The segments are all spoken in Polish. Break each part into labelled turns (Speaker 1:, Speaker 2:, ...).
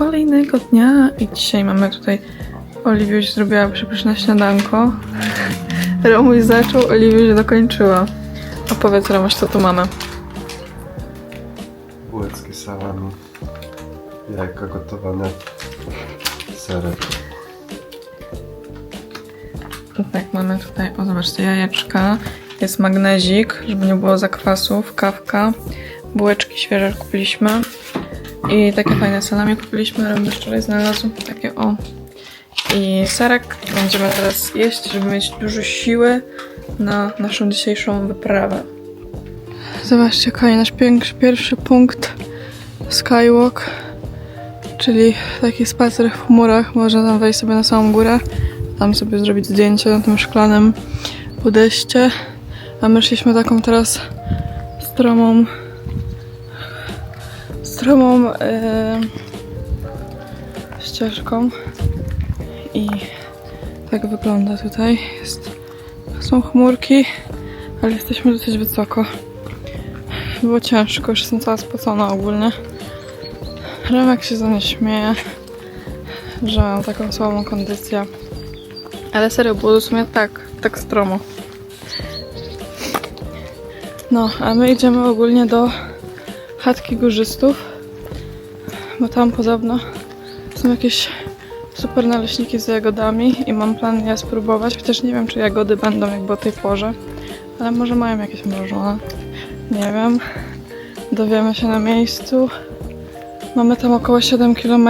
Speaker 1: kolejnego dnia i dzisiaj mamy tutaj Oliwiuś zrobiła przepyszne śniadanko. Romuś zaczął, Oliwiuś dokończyła. Opowiedz Romuś, co tu mamy.
Speaker 2: Bułeczki salami, jajka gotowane, serek.
Speaker 1: Tak, mamy tutaj, o zobaczcie, jajeczka, jest magnezik, żeby nie było zakwasów, kawka, bułeczki świeże kupiliśmy i takie fajne salami kupiliśmy, Romuś wczoraj znalazł, takie o. I serek będziemy teraz jeść, żeby mieć dużo siły na naszą dzisiejszą wyprawę. Zobaczcie, kochani, nasz pierwszy punkt Skywalk, czyli taki spacer w chmurach. Można tam wejść sobie na samą górę, tam sobie zrobić zdjęcie na tym szklanym podejście. A my szliśmy taką teraz stromą, stromą e, ścieżką i tak wygląda tutaj. Jest, są chmurki, ale jesteśmy dosyć wysoko. Było ciężko, już jestem cała spocona ogólnie. Remek się za mnie śmieje, że mam taką słabą kondycję. Ale serio, było w sumie tak, tak stromo. No, a my idziemy ogólnie do chatki górzystów, bo tam podobno są jakieś super naleśniki z jagodami i mam plan je spróbować, chociaż nie wiem, czy jagody będą jakby o tej porze, ale może mają jakieś mrożone. Nie wiem. Dowiemy się na miejscu. Mamy tam około 7 km.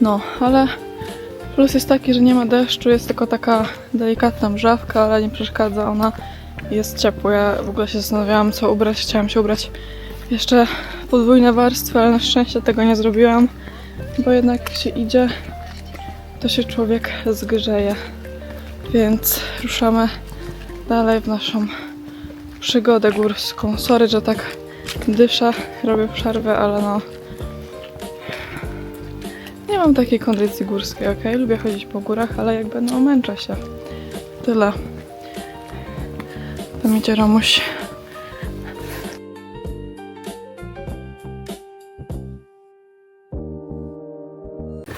Speaker 1: No, ale plus jest taki, że nie ma deszczu, jest tylko taka delikatna mrzawka, ale nie przeszkadza ona. Jest ciepło. Ja w ogóle się zastanawiałam, co ubrać. Chciałam się ubrać jeszcze podwójne warstwy, ale na szczęście tego nie zrobiłam, bo jednak jak się idzie, to się człowiek zgrzeje. Więc ruszamy dalej w naszą przygodę górską. Sorry, że tak dyszę, robię przerwę, ale no. Nie mam takiej kondycji górskiej, ok? Lubię chodzić po górach, ale jakby no męczę się. Tyle. Tam idzie Romuś.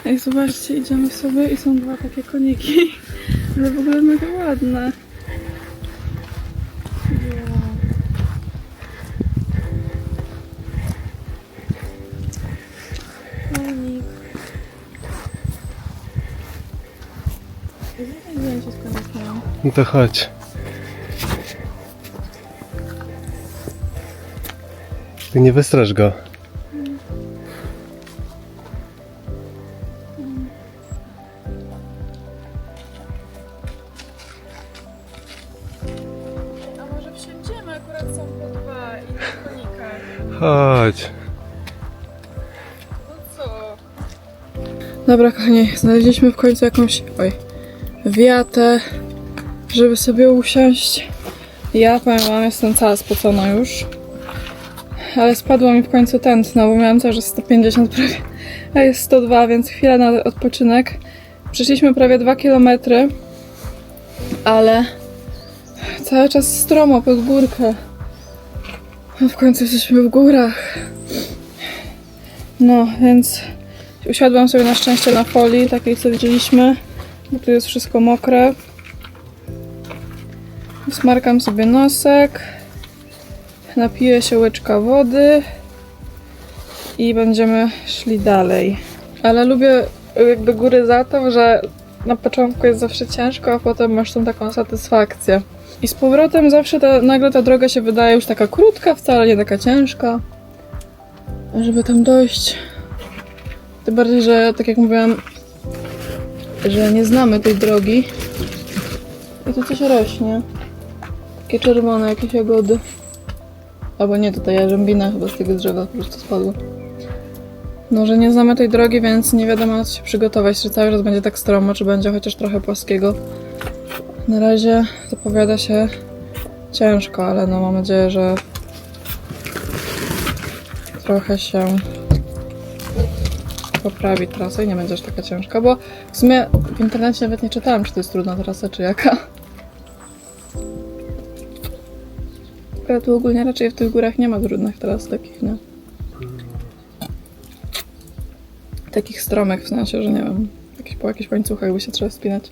Speaker 1: Ej, zobaczcie, idziemy sobie i są dwa takie koniki. Ale w ogóle mega ładne. Konik. Jakie
Speaker 2: Ty nie wystrasz go.
Speaker 1: A może wsiądziemy? Akurat są po dwa i na konikach.
Speaker 2: Chodź.
Speaker 1: No co? Dobra, kochani, znaleźliśmy w końcu jakąś, oj, wiatę, żeby sobie usiąść. Ja powiem wam, jestem cała spocona już. Ale spadło mi w końcu tętno, bo miałam cały czas 150 prawie, a jest 102, więc chwila na odpoczynek. Przeszliśmy prawie 2 km, ale cały czas stromo pod górkę. A w końcu jesteśmy w górach. No, więc usiadłam sobie na szczęście na folii, takiej co widzieliśmy, bo tu jest wszystko mokre. Smarkam sobie nosek, napiję się łyczka wody i będziemy szli dalej. Ale lubię jakby góry za to, że na początku jest zawsze ciężko, a potem masz tą taką satysfakcję. I z powrotem zawsze ta, nagle ta droga się wydaje już taka krótka, wcale nie taka ciężka. Żeby tam dojść, tym bardziej, że tak jak mówiłam, że nie znamy tej drogi. I tu coś rośnie. Takie czerwone jakieś jagody. Albo nie, tutaj jarzębina chyba z tego drzewa po prostu spadła. No, że nie znamy tej drogi, więc nie wiadomo co się przygotować, czy cały czas będzie tak stromo, czy będzie chociaż trochę płaskiego. Na razie zapowiada się ciężko, ale no mam nadzieję, że trochę się poprawi trasa i nie będzie aż taka ciężka, bo w sumie w internecie nawet nie czytałam, czy to jest trudna trasa, czy jaka. Ale tu ogólnie raczej w tych górach nie ma trudnych tras takich, nie? Takich stromek w sensie, że nie wiem, jakieś, po jakichś łańcuchach by się trzeba spinać.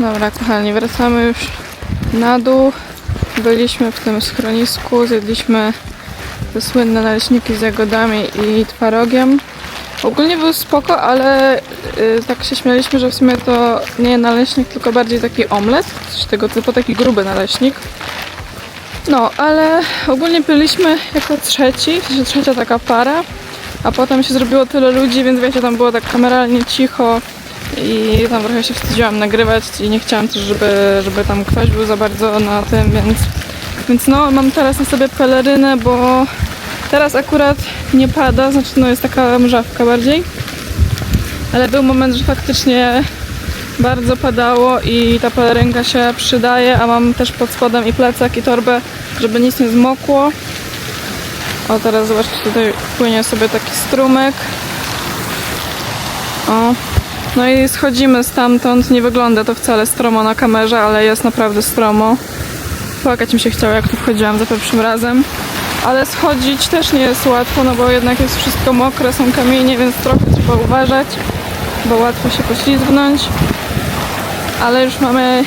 Speaker 1: Dobra, kochani, wracamy już na dół. Byliśmy w tym schronisku, zjedliśmy te słynne naleśniki z jagodami i twarogiem. Ogólnie był spoko, ale y, tak się śmialiśmy, że w sumie to nie naleśnik, tylko bardziej taki omlet, coś tego typu, taki gruby naleśnik. No, ale ogólnie byliśmy jako trzeci, w sensie trzecia taka para, a potem się zrobiło tyle ludzi, więc wiecie, tam było tak kameralnie cicho i tam trochę się wstydziłam nagrywać i nie chciałam też, żeby, żeby tam ktoś był za bardzo na tym, więc, więc no, mam teraz na sobie pelerynę, bo teraz akurat nie pada, znaczy no jest taka mrzawka bardziej, ale był moment, że faktycznie bardzo padało i ta pelerynka się przydaje, a mam też pod spodem i plecak i torbę, żeby nic nie zmokło. O, teraz zobaczcie, tutaj płynie sobie taki strumyk. O, no i schodzimy stamtąd. Nie wygląda to wcale stromo na kamerze, ale jest naprawdę stromo. Płakać mi się chciało, jak tu wchodziłam za pierwszym razem. Ale schodzić też nie jest łatwo, no bo jednak jest wszystko mokre, są kamienie, więc trochę trzeba uważać, bo łatwo się poślizgnąć. Ale już mamy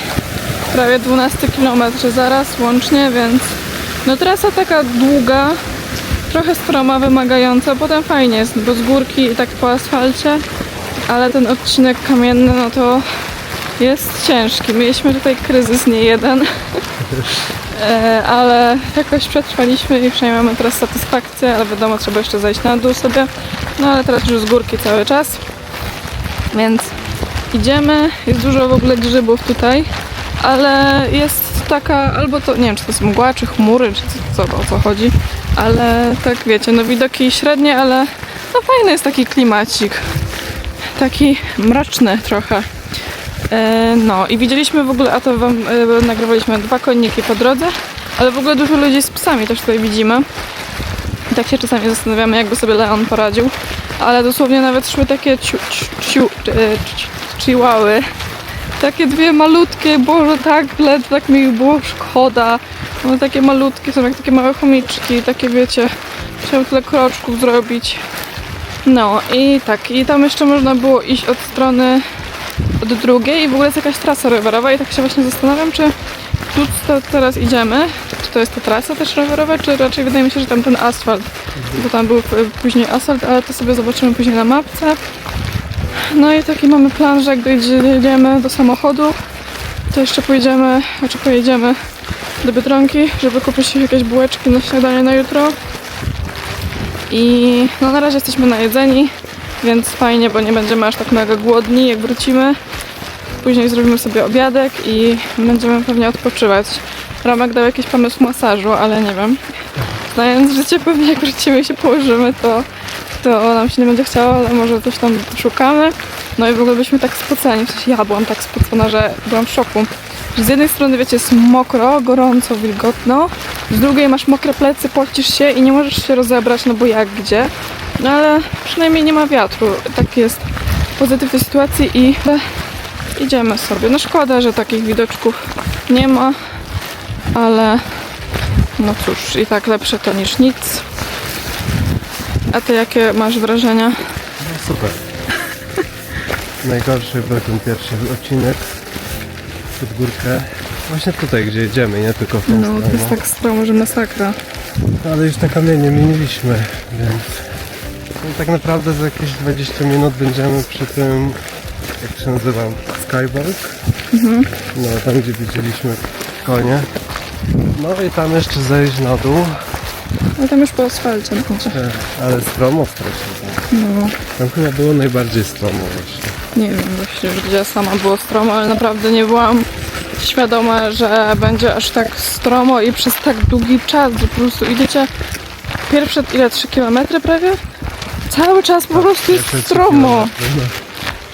Speaker 1: prawie 12 km zaraz łącznie, więc no trasa taka długa, trochę stroma, wymagająca, potem fajnie jest, bo z górki i tak po asfalcie, ale ten odcinek kamienny, no to jest ciężki. Mieliśmy tutaj kryzys nie jeden, E, ale jakoś przetrwaliśmy i przynajmniej mamy teraz satysfakcję, ale wiadomo, trzeba jeszcze zejść na dół sobie, no ale teraz już z górki cały czas, więc idziemy, jest dużo w ogóle grzybów tutaj, ale jest taka, albo to, nie wiem, czy to jest mgła, czy chmury, czy co, co, o co chodzi, ale tak wiecie, no widoki średnie, ale no fajny jest taki klimacik, taki mroczny trochę. E, No i widzieliśmy w ogóle, a to wam e, nagrywaliśmy dwa konniki po drodze, ale w ogóle dużo ludzi z psami też tutaj widzimy. I tak się czasami zastanawiamy, jakby sobie Leon poradził. Ale dosłownie nawet szły takie ciu, e. Takie dwie malutkie, boże tak, ledwo tak mi ich było szkoda. One takie malutkie są jak takie małe chomiczki, takie wiecie, chciałam tyle kroczków zrobić. No i tak, i tam jeszcze można było iść od strony od drugiej i w ogóle jest jakaś trasa rowerowa i tak się właśnie zastanawiam, czy tu to teraz idziemy, czy to jest ta trasa też rowerowa, czy raczej wydaje mi się, że tam ten asfalt, bo tam był e, później asfalt, ale to sobie zobaczymy później na mapce. No i taki mamy plan, że jak dojedziemy do samochodu, to jeszcze pójdziemy, znaczy pojedziemy do Biedronki, żeby kupić jakieś bułeczki na śniadanie na jutro. I no na razie jesteśmy najedzeni, więc fajnie, bo nie będziemy aż tak mega głodni, jak wrócimy. Później zrobimy sobie obiadek i będziemy pewnie odpoczywać. Ramek dał jakiś pomysł masażu, ale nie wiem. Znając życie, pewnie jak wrócimy i się położymy, to, to nam się nie będzie chciało, ale może coś tam szukamy. No i w ogóle byliśmy tak spoceni, w sensie ja byłam tak spocona, że byłam w szoku. Z jednej strony, wiecie, jest mokro, gorąco, wilgotno, z drugiej masz mokre plecy, pocisz się i nie możesz się rozebrać, no bo jak gdzie. No ale przynajmniej nie ma wiatru. Tak jest pozytyw tej sytuacji i idziemy sobie. No szkoda, że takich widoczków nie ma, ale no cóż, i tak lepsze to niż nic. A ty jakie masz wrażenia?
Speaker 2: No super. Najgorszy był ten pierwszy odcinek pod górkę. Właśnie tutaj, gdzie jedziemy, nie tylko w tą
Speaker 1: No, to
Speaker 2: stronę.
Speaker 1: jest tak stromo, że masakra.
Speaker 2: Ale już na kamienie mieliśmy, więc no, tak naprawdę za jakieś 20 minut będziemy przy tym, jak się nazywa, Skywalk. No, tam gdzie widzieliśmy konie. No i tam jeszcze zejść na dół,
Speaker 1: No tam już po asfalcie na końcu.
Speaker 2: e, ale stromo strasznie. Tam.
Speaker 1: No,
Speaker 2: tam chyba było najbardziej stromo właśnie.
Speaker 1: nie wiem właśnie gdzie sama było stromo, ale naprawdę nie byłam świadoma, że będzie aż tak stromo i przez tak długi czas, że po prostu idziecie pierwsze ile 3 km prawie? Cały czas po prostu jest stromo.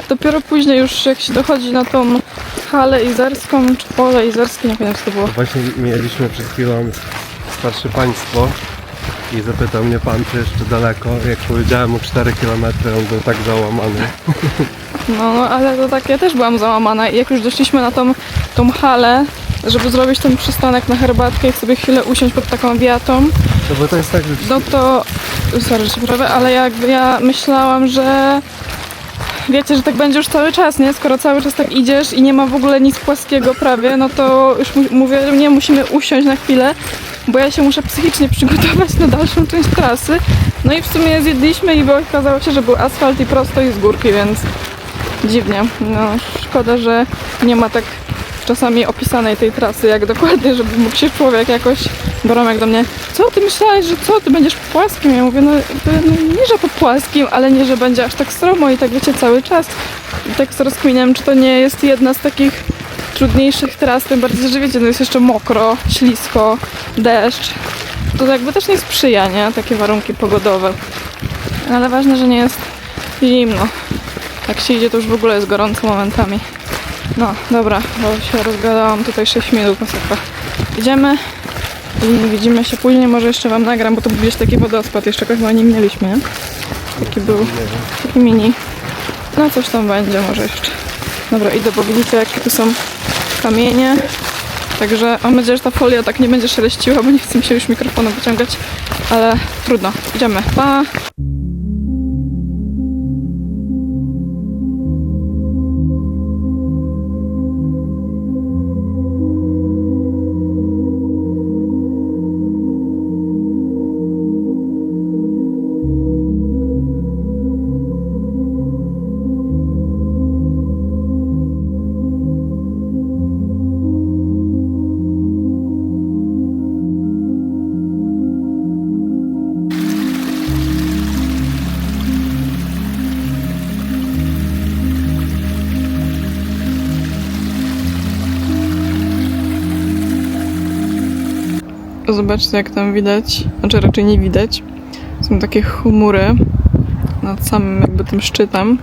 Speaker 1: Dopiero później już jak się dochodzi na tą halę izerską, czy pole izerskie, nie pamiętam co to było.
Speaker 2: Właśnie mieliśmy przed chwilą starsze państwo I zapytał mnie pan, czy jeszcze daleko. Jak powiedziałem mu 4 km, on był tak załamany.
Speaker 1: No, no ale to tak, ja też byłam załamana i jak już doszliśmy na tą, tą halę, żeby zrobić ten przystanek na herbatkę i sobie chwilę usiąść pod taką wiatą,
Speaker 2: No bo to jest tak, że
Speaker 1: no to, sorry, się prawie, ale jakby ja myślałam, że wiecie, że tak będzie już cały czas, nie? Skoro cały czas tak idziesz i nie ma w ogóle nic płaskiego prawie, no to już mu- mówię, nie, musimy usiąść na chwilę, bo ja się muszę psychicznie przygotować na dalszą część trasy. No i w sumie zjedliśmy i okazało się, że był asfalt i prosto i z górki, więc dziwnie. No, szkoda, że nie ma tak czasami opisanej tej trasy, jak dokładnie, żeby mógł się człowiek jakoś... Boromek do mnie, co ty myślałeś, że co, ty będziesz po płaskim? Ja mówię, no, no nie, że po płaskim, ale nie, że będzie aż tak stromo i tak wiecie, cały czas. I tak sobie rozkminiam, czy to nie jest jedna z takich trudniejszych tras, tym bardziej, że wiecie, no jest jeszcze mokro, ślisko, deszcz. To jakby też nie sprzyja, nie? Takie warunki pogodowe. Ale ważne, że nie jest zimno. Jak się idzie, to już w ogóle jest gorąco momentami. No, dobra, bo się rozgadałam tutaj 6 minut masakra. Idziemy i widzimy się później, może jeszcze wam nagram, bo to był gdzieś taki wodospad, jeszcze chyba nie mieliśmy, nie? Taki był, taki mini. No coś tam będzie może jeszcze. Dobra, idę, bo widzicie jakie tu są kamienie. Także mam nadzieję, że ta folia tak nie będzie szeleściła, bo nie chcę mi się już mikrofonu wyciągać, ale trudno. Idziemy. Pa! Zobaczcie, jak tam widać, znaczy raczej nie widać. Są takie chmury nad samym jakby tym szczytem.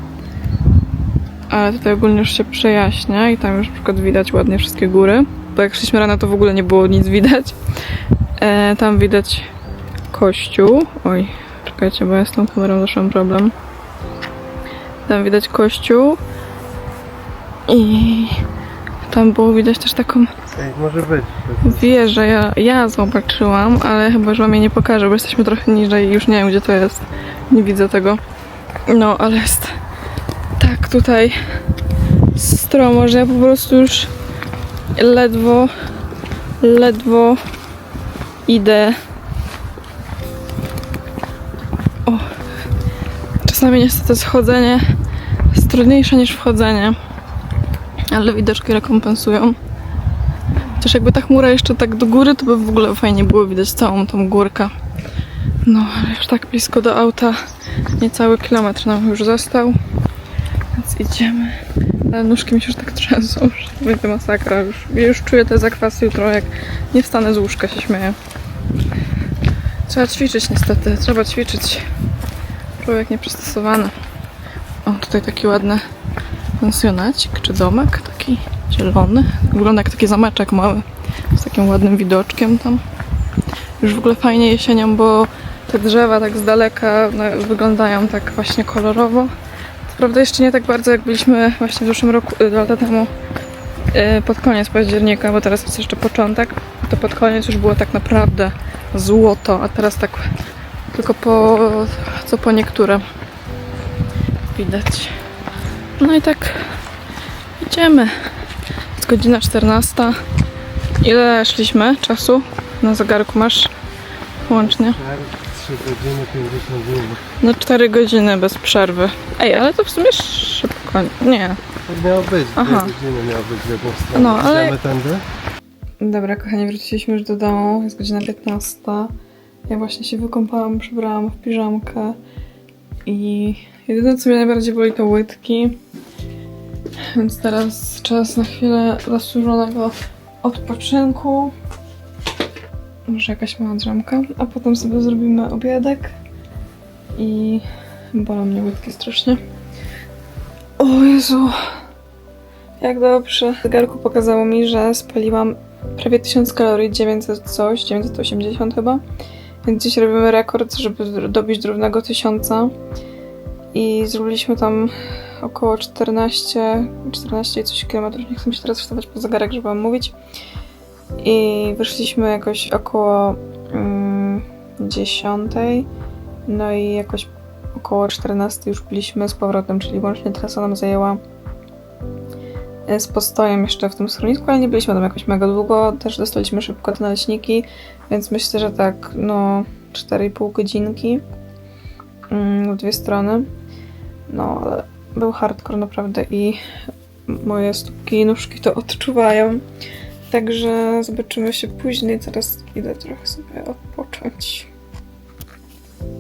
Speaker 1: Ale tutaj ogólnie już się przejaśnia i tam już na przykład widać ładnie wszystkie góry. Bo jak szliśmy rano, to w ogóle nie było nic widać. E, tam widać kościół. Oj, czekajcie, bo ja z tą kamerą zawsze mam problem. Tam widać kościół. I tam było widać też taką
Speaker 2: Ej, może być.
Speaker 1: Wieżę ja, ja zobaczyłam, ale chyba, że wam jej nie pokażę, bo jesteśmy trochę niżej i już nie wiem, gdzie to jest. Nie widzę tego. No, ale jest tak tutaj stromo, że ja po prostu już ledwo, ledwo idę. O. Czasami niestety schodzenie jest trudniejsze niż wchodzenie, ale widoczki rekompensują. Chociaż jakby ta chmura jeszcze tak do góry, to by w ogóle fajnie było widać całą tą górkę. No, ale już tak blisko do auta, niecały kilometr nam już został. Więc idziemy. Ale nóżki mi się już tak trzęsą, że będzie masakra. Już, już czuję te zakwasy jutro, jak nie wstanę z łóżka, się śmieję. Trzeba ćwiczyć niestety, trzeba ćwiczyć. Człowiek nieprzystosowany. O, tutaj taki ładny pensjonacik czy domek, taki zielony. Wygląda jak taki zameczek mały, z takim ładnym widoczkiem tam. Już w ogóle fajnie jesienią, bo te drzewa tak z daleka no, wyglądają tak właśnie kolorowo. Co prawda jeszcze nie tak bardzo jak byliśmy właśnie w zeszłym roku, y, dwa lata temu y, pod koniec października, bo teraz jest jeszcze początek. To pod koniec już było tak naprawdę złoto, a teraz tak tylko po co po niektóre widać. No i tak idziemy. Jest godzina 14. Ile szliśmy czasu? Na zegarku masz łącznie?
Speaker 2: 3 godziny 50 minut.
Speaker 1: No 4 godziny bez przerwy. Ej, ale to w sumie szybko. Nie.
Speaker 2: Tak miało być,
Speaker 1: Aha.
Speaker 2: dwie godziny miało być w jedną stronę.
Speaker 1: No, ale-
Speaker 2: Idziemy tędy?
Speaker 1: Dobra, kochani, wróciliśmy już do domu. Jest godzina 15. Ja właśnie się wykąpałam, przebrałam w piżamkę i jedyne, co mnie najbardziej boli, to łydki. Więc teraz czas na chwilę zasłużonego odpoczynku. Może jakaś mała drzemka, a potem sobie zrobimy obiadek i bolą mnie łydki strasznie. O Jezu, jak dobrze. Zegarku pokazało mi, że spaliłam prawie 1000 kalorii, 900 coś, 980 chyba. Więc dziś robimy rekord, żeby dobić drównego tysiąca. I zrobiliśmy tam około 14, 14 i coś kilometrów. Nie chcę się teraz wstawać po zegarek, żeby wam mówić. I wyszliśmy jakoś około mm, 10. No i jakoś około 14 już byliśmy z powrotem, czyli łącznie trasa nam zajęła e, z postojem jeszcze w tym schronisku, ale nie byliśmy tam jakoś mega długo. Też dostaliśmy szybko te naleśniki, więc myślę, że tak, no 4,5 godzinki mm, w dwie strony. No, ale był hardcore naprawdę i moje stópki i nóżki to odczuwają. Także zobaczymy się później. Teraz idę trochę sobie odpocząć.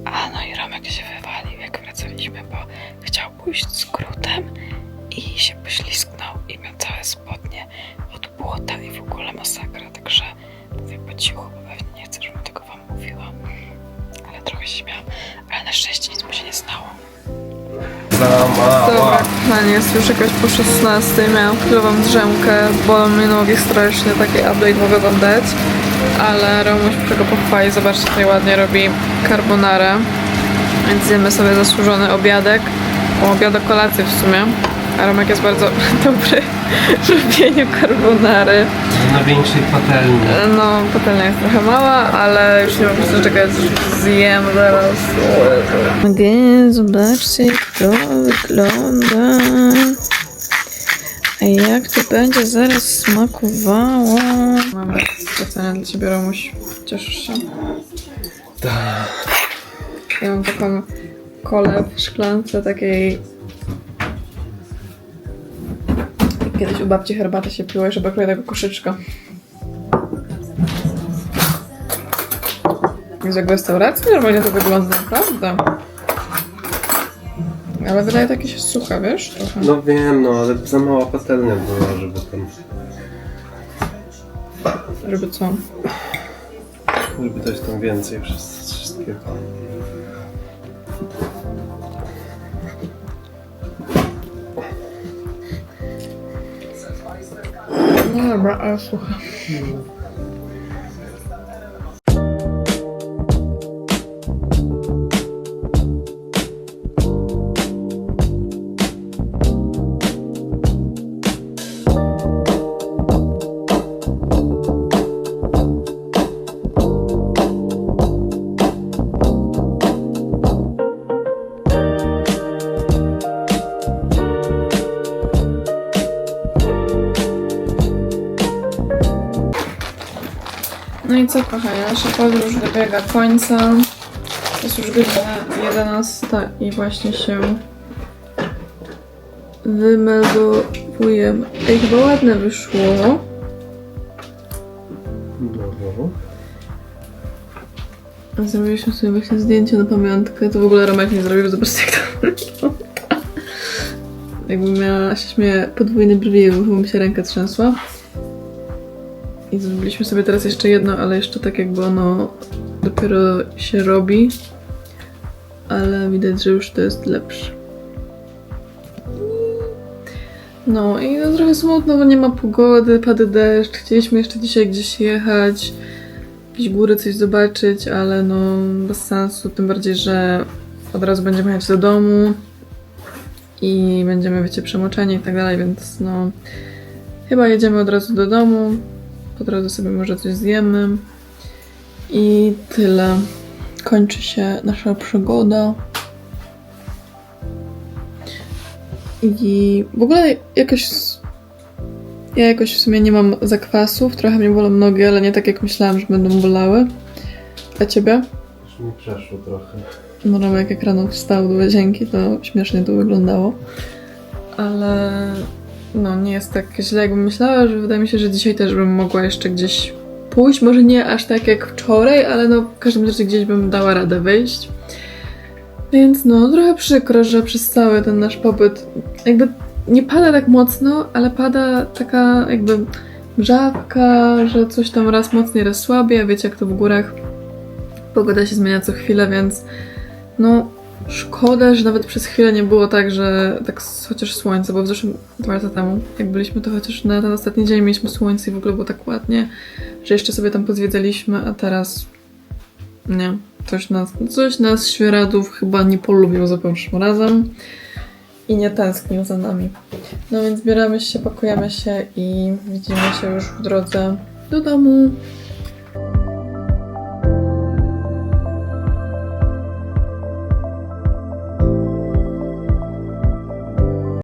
Speaker 1: A no i Romek się wywalił, jak wracaliśmy, bo chciał pójść skrótem i się poślizgnął i miał całe spodnie od błota i w ogóle masakra. Także mówię po cichu, kochani, jest już jakoś po 16. Miałam chwilową drzemkę, bolą mnie nogi strasznie, taki update mogę wam dać. Ale Romuś go pochwalić, zobaczcie, tutaj ładnie robi carbonarę. Więc zjemy sobie zasłużony obiadek. O, obiad o kolację w sumie. A Romek jest bardzo dobry w robieniu carbonary.
Speaker 2: Na większej patelni.
Speaker 1: No, patelnia jest trochę mała, ale już nie mam po prostu czekać, zjem zaraz. Mogę zobaczcie, jak to wygląda. A jak to będzie zaraz smakowało. Mamy specjalnie dla Ciebie, Romuś. Cieszysz się?
Speaker 2: Tak.
Speaker 1: Ja mam taką kolę w szklance takiej... Kiedyś u babci herbatę się piło, jeszcze brakuje tego koszyczka. Jest jak w restauracji normalnie to wygląda, naprawdę. Ale wydaje takie się suche, wiesz? Trochę.
Speaker 2: No wiem, no ale za mała patelnia była, żeby tam,
Speaker 1: Żeby co?
Speaker 2: żeby dać tam więcej wszys- wszystkiego.
Speaker 1: No dobra, ale suche. No i co kochani, nasza podróż dobiega końca. Jest już godzina 11 i właśnie się wymeldowujemy. Ej, chyba ładne wyszło.
Speaker 2: No.
Speaker 1: Zrobiliśmy sobie właśnie zdjęcie na pamiątkę. To w ogóle Romek nie zrobił, zobaczcie jak to wygląda. Jakby miała się śmieje podwójne brwi, bo mi się ręka trzęsła. I zrobiliśmy sobie teraz jeszcze jedno, ale jeszcze tak jakby ono dopiero się robi. Ale widać, że już to jest lepsze. No i no, trochę smutno, bo nie ma pogody, pada deszcz. Chcieliśmy jeszcze dzisiaj gdzieś jechać, jakieś góry coś zobaczyć, ale no bez sensu, tym bardziej, że od razu będziemy jechać do domu i będziemy, wiecie, przemoczeni i tak dalej, więc no chyba jedziemy od razu do domu, po drodze sobie może coś zjemy i tyle. Kończy się nasza przygoda. I w ogóle jakoś. Ja jakoś w sumie nie mam zakwasów, trochę mnie bolą nogi, ale nie tak jak myślałam, że będą bolały. A ciebie?
Speaker 2: Już mi przeszło trochę.
Speaker 1: No Romek jak rano wstał do łazienki, to śmiesznie to wyglądało. Ale no nie jest tak źle, jakbym myślała, że wydaje mi się, że dzisiaj też bym mogła jeszcze gdzieś pójść. Może nie aż tak jak wczoraj, ale no w każdym razie gdzieś bym dała radę wyjść. Więc no trochę przykro, że przez cały ten nasz pobyt jakby nie pada tak mocno, ale pada taka jakby mrzawka, że coś tam raz mocniej, raz słabiej, wiecie jak to w górach. Pogoda się zmienia co chwilę, więc no Szkoda, że nawet przez chwilę nie było tak, że tak chociaż słońce, bo w zeszłym dwa lata temu, jak byliśmy, to chociaż na ten ostatni dzień mieliśmy słońce i w ogóle było tak ładnie, że jeszcze sobie tam pozwiedzaliśmy, a teraz nie. Coś nas, coś nas świeradów chyba nie polubił za pierwszym razem i nie tęsknił za nami. No więc zbieramy się, pakujemy się i widzimy się już w drodze do domu.